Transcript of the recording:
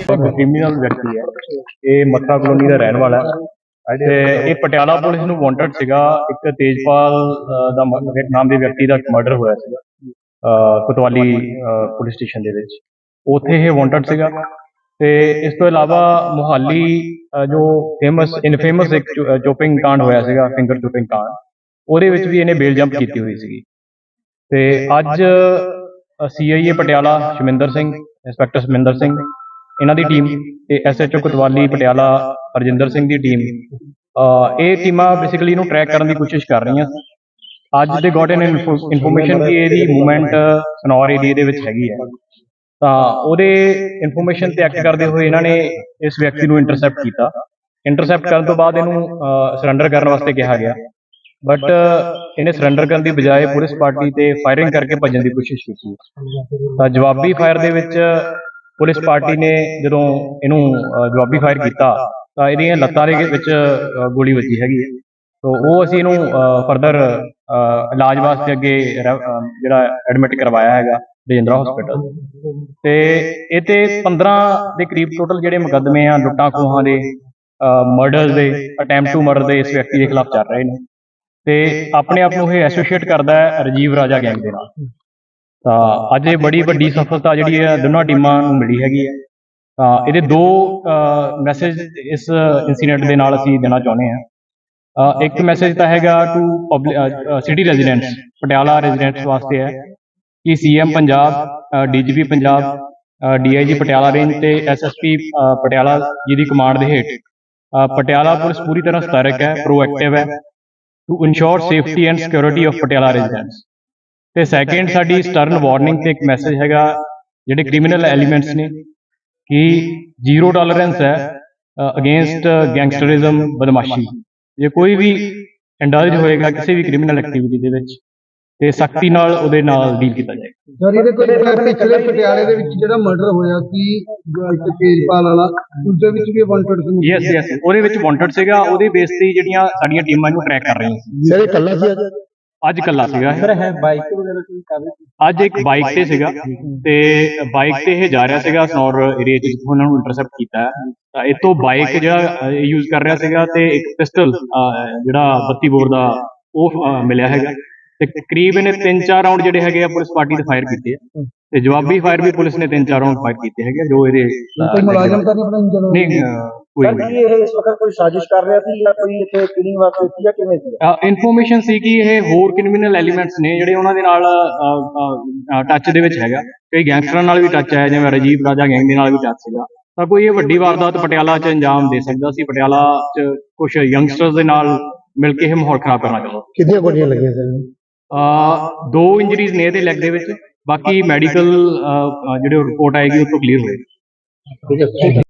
ਇੱਕ ਕ੍ਰਿਮੀਨਲ ਵਿਅਕਤੀ ਹੈ। ਇਹ ਮੱਥਾ ਕਲੋਨੀ ਦਾ ਰਹਿਣ ਵਾਲਾ ਹੈ। ਤੇ ਇਹ ਪਟਿਆਲਾ ਪੁਲਿਸ ਨੂੰ ਵਾਂਟਡ ਸੀਗਾ। ਇੱਕ ਤੇਜਪਾਲ ਦਾ ਨਾਮ ਦੇ ਵਿਅਕਤੀ ਦਾ ਮਰਡਰ ਹੋਇਆ ਸੀਗਾ ਅਹ, ਕੋਤਵਾਲੀ ਪੁਲਿਸ ਸਟੇਸ਼ਨ ਦੇ ਵਿੱਚ। ਉੱਥੇ ਇਹ ਵਾਂਟਡ ਸੀਗਾ। ਤੇ ਇਸ ਤੋਂ ਇਲਾਵਾ ਮੁਹਾਲੀ ਜੋ ਫੇਮਸ ਇਨਫੇਮਸ ਇੱਕ ਚੋਪਿੰਗ ਕਾਂਡ ਹੋਇਆ ਸੀਗਾ ਫਿੰਗਰ ਚੋਪਿੰਗ ਕਾਂਡ ਉਹਦੇ ਵਿੱਚ ਵੀ ਇਹਨੇ ਬੇਲ ਜੰਪ ਕੀਤੀ ਹੋਈ ਸੀਗੀ। ਤੇ ਅੱਜ ਸੀਆਈਏ ਪਟਿਆਲਾ ਸ਼ਮਿੰਦਰ ਸਿੰਘ ਇੰਸਪੈਕਟਰ ਸ਼ਮਿੰਦਰ ਸਿੰਘ ਇਹਨਾਂ ਦੀ ਟੀਮ ਤੇ ਐਸਐਚਓ ਕੋਤਵਾਲੀ ਪਟਿਆਲਾ ਰਜਿੰਦਰ ਸਿੰਘ ਦੀ ਟੀਮ। ਇਹ ਟੀਮਾਂ ਬੇਸਿਕਲੀ ਇਹਨੂੰ ਟਰੈਕ ਕਰਨ ਦੀ ਕੋਸ਼ਿਸ਼ ਕਰ ਰਹੀਆਂ। ਅੱਜ ਦੇ ਗੋਟ ਇਨ ਇਨਫੋਰਮੇਸ਼ਨ ਕਿ ਇਹਦੀ ਮੂਵਮੈਂਟ ਸਨੌਰ ਏਰੀਏ ਦੇ ਵਿੱਚ ਹੈਗੀ ਹੈ ਤਾਂ ਉਹਦੇ ਇਨਫੋਰਮੇਸ਼ਨ ਤੇ ਐਕਟ ਕਰਦੇ ਹੋਏ ਇਹਨਾਂ ਨੇ ਇਸ ਵਿਅਕਤੀ ਨੂੰ ਇੰਟਰਸੈਪਟ ਕੀਤਾ। ਇੰਟਰਸੈਪਟ ਕਰਨ ਤੋਂ ਬਾਅਦ ਇਹਨੂੰ ਸਰੈਂਡਰ ਕਰਨ ਵਾਸਤੇ ਕਿਹਾ ਗਿਆ। ਬਟ ਇਹਨੇ ਸਰੈਂਡਰ ਕਰਨ ਦੀ ਬਜਾਏ ਪੁਲਿਸ ਪਾਰਟੀ ਤੇ ਫਾਇਰਿੰਗ ਕਰਕੇ ਭੱਜਣ ਦੀ ਕੋਸ਼ਿਸ਼ ਕੀਤੀ ਤਾਂ ਜਵਾਬੀ ਫਾਇਰ ਦੇ ਵਿੱਚ ਪੁਲਿਸ ਪਾਰਟੀ ਨੇ ਜਦੋਂ ਇਹਨੂੰ ਜਵਾਬੀ ਫਾਇਰ ਕੀਤਾ ਤਾਂ ਇਹਦੀਆਂ ਲੱਤਾਂ ਦੇ ਵਿੱਚ ਗੋਲੀ ਵੱਜੀ ਹੈਗੀ ਹੈ ਤੋ ਉਹ ਅਸੀਂ ਇਹਨੂੰ ਫਰਦਰ ਇਲਾਜ ਵਾਸਤੇ ਅੱਗੇ ਜਿਹੜਾ ਐਡਮਿਟ ਕਰਵਾਇਆ ਹੈਗਾ ਰਜਿੰਦਰਾ ਹਸਪੀਟਲ ਤੇ ਇਹ ਤੇ 15 ਦੇ ਕਰੀਬ ਟੋਟਲ ਜਿਹੜੇ ਮੁਕੱਦਮੇ ਆ ਲੁੱਟਾਂ ਖੋਹਾਂ ਦੇ ਮਰਡਰਸ ਦੇ ਅਟੈਂਪਟ ਟੂ ਮਰਡਰ ਦੇ ਇਸ ਵਿਅਕਤੀ ਦੇ ਖਿਲਾਫ ਚੱਲ ਰਹੇ ਨੇ ਤੇ ਆਪਣੇ ਆਪ ਨੂੰ ਇਹ ਐਸੋਸੀਏਟ ਕਰਦਾ ਹੈ ਰਾਜੀਵ ਰਾਜਾ ਗੈਂਗ ਦੇ ਨਾਲ। ਤਾਂ ਅੱਜ ਇਹ ਬੜੀ ਵੱਡੀ ਸਫਲਤਾ ਜਿਹੜੀ ਹੈ ਦੋਨਾਂ ਟੀਮਾਂ ਨੂੰ ਮਿਲੀ ਹੈਗੀ ਹੈ। ਤਾਂ ਇਹਦੇ ਦੋ ਮੈਸੇਜ ਇਸ ਇਨਸੀਡੈਂਟ ਦੇ ਨਾਲ ਅਸੀਂ ਦੇਣਾ ਚਾਹੁੰਦੇ ਹਾਂ। ਇੱਕ ਮੈਸੇਜ ਤਾਂ ਹੈਗਾ to city residents Patiala residents ਵਾਸਤੇ ਹੈ। ਕਿ CM Punjab DGP Punjab DIG Patiala range ਤੇ ਐਸਐਸਪੀ ਪਟਿਆਲਾ ਜੀ ਦੀ ਕਮਾਂਡ ਦੇ ਹੇਠ। ਪਟਿਆਲਾ ਪੁਲਿਸ ਪੂਰੀ ਤਰ੍ਹਾਂ ਸਤਰਕ ਹੈ ਪ੍ਰੋਐਕਟਿਵ ਹੈ। To ensure safety and security of Patiala residents ਤੇ ਸੈਕੰਡ ਸਾਡੀ ਸਟਰਨ ਵਾਰਨਿੰਗ ਤੇ ਇੱਕ ਮੈਸੇਜ ਹੈਗਾ, ਜਿਹੜੇ ਕ੍ਰਿਮੀਨਲ ਐਲੀਮੈਂਟਸ ਨੇ, ਕਿ ਜ਼ੀਰੋ ਟੋਲਰੈਂਸ ਹੈ ਅਗੇਂਸਟ ਗੈਂਗਸਟਰਿਜ਼ਮ ਬਦਮਾਸ਼ੀ। ਜੇ ਕੋਈ ਵੀ ਇੰਡਲਜ ਹੋਏਗਾ ਕਿਸੇ ਵੀ ਕ੍ਰਿਮੀਨਲ ਐਕਟੀਵਿਟੀ ਦੇ ਵਿੱਚ ਤੇ ਸਖਤੀ ਨਾਲ ਉਹਦੇ ਨਾਲ ਡੀਲ ਕੀਤਾ ਜਾਏਗਾ। ਸਰ ਇਹਦੇ ਕੋਈ ਪਿਛਲੇ ਪਟਿਆਲੇ ਦੇ ਵਿੱਚ ਜਿਹੜਾ ਮਰਡਰ ਹੋਇਆ ਸੀ ਜੋ ਇੱਕ ਤੇਜਪਾਲ ਵਾਲਾ ਉਸ ਦੇ ਵਿੱਚ ਵੀ ਵਾਂਟਡ ਸੀ। ਯੈਸ ਯੈਸ ਉਹਦੇ ਵਿੱਚ ਵਾਂਟਡ ਸੀਗਾ ਉਹਦੇ ਬੇਸ ਤੇ ਜਿਹੜੀਆਂ ਸਾਡੀਆਂ ਟੀਮਾਂ ਨੂੰ ਟਰੈਕ ਕਰ ਰਹੀਆਂ ਸੀ। ਸਰ ਇਹ ਕੱਲਾ ਸੀ ਅੱਜ? ਅੱਜ ਕੱਲਾ ਸੀਗਾ ਇਹ। ਹੈ ਬਾਈਕ ਵਗੈਰਾ ਕੋਈ ਕਾਗਜ਼ ਅੱਜ ਇੱਕ ਬਾਈਕ ਤੇ ਸੀਗਾ ਤੇ ਬਾਈਕ ਤੇ ਇਹ ਜਾ ਰਿਹਾ ਸੀਗਾ ਸਨੌਰ ਏਰੀਆ ਚ ਜਿੱਥੋਂ ਉਹਨਾਂ ਨੂੰ ਇੰਟਰਸੈਪਟ ਕੀਤਾ ਹੈ। ਤਾਂ ਇਹ ਤੋਂ ਬਾਈਕ ਜਿਹੜਾ ਯੂਜ਼ ਕਰ ਰਿਹਾ ਸੀਗਾ ਤੇ ਇੱਕ ਪਿਸਟਲ ਜਿਹੜਾ 32 ਬੋਰ ਦਾ ਉਹ ਮਿਲਿਆ ਹੈਗਾ। ਤੇ ਕਰੀਬ ਇਹਨੇ 3-4 ਰਾਉਂਡ ਜਿਹੜੇ ਹੈਗੇ ਆ ਪੁਲਿਸ ਪਾਰਟੀ ਦੇ ਫਾਇਰ ਕੀਤੇ ਆ ਤੇ ਜਵਾਬੀ ਫਾਇਰ ਵੀ ਪੁਲਿਸ ਨੇ 3-4 ਰਾਉਂਡ ਫਾਇਰ ਕੀਤੇ ਹੈਗੇ ਜੋ ਇਹਦੇ ਅਹ, ਕੋਈ ਮੁਲਾਜ਼ਮ ਤਾਂ ਨਹੀਂ ਆਪਣਾ ਇੰਜਨ ਨਹੀਂ ਅਹ, ਕੋਈ ਨਹੀਂ ਇਹ ਇਸ ਵਕਤ ਕੋਈ ਸਾਜ਼ਿਸ਼ ਕਰ ਰਿਹਾ ਸੀ ਜਾਂ ਕੋਈ ਇੱਥੇ ਕਿਲਿੰਗ ਵਾਸਤੇ ਸੀ ਜਾਂ ਕਿਵੇਂ ਸੀ? ਇਨਫੋਰਮੇਸ਼ਨ ਸੀ ਕਿ ਇਹ ਹੋਰ ਕ੍ਰਿਮੀਨਲ ਐਲੀਮੈਂਟਸ ਨੇ ਜਿਹੜੇ ਉਹਨਾਂ ਦੇ ਨਾਲ ਟੱਚ ਦੇ ਵਿੱਚ ਹੈਗਾ। ਕਈ ਗੈਂਗਸਟਰਾਂ ਨਾਲ ਵੀ ਟੱਚ ਹੈ ਜਿਵੇਂ ਰਾਜੀਵ ਰਾਜਾ ਗੈਂਗ ਦੇ ਨਾਲ ਵੀ ਟੱਚ ਸੀਗਾ। ਤਾਂ ਕੋਈ ਇਹ ਵੱਡੀ ਵਾਰਦਾਤ ਪਟਿਆਲਾ 'ਚ ਅੰਜਾਮ ਦੇ ਸਕਦਾ ਸੀ ਪਟਿਆਲਾ 'ਚ ਕੁਝ ਯੰਗਸਟਰਸ ਦੇ ਨਾਲ ਮਿਲ ਕੇ ਇਹ ਮਾਹੌਲ ਖਰਾਬ ਕਰਨਾ ਚਾਹੁੰਦਾ ਕਿੰਨੀਆਂ ਗੋਲੀਆਂ ਲੱਗੀਆਂ ਸਰ ਅਹ ਦੋ ਇੰਜਰੀਜ਼ ਨੇ ਇਹਦੇ ਲੈਗ ਦੇ ਵਿੱਚ। ਬਾਕੀ ਮੈਡੀਕਲ ਜਿਹੜੇ ਰਿਪੋਰਟ ਆਏਗੀ ਉਹ ਤੋਂ ਕਲੀਅਰ ਹੋਏਗੀ।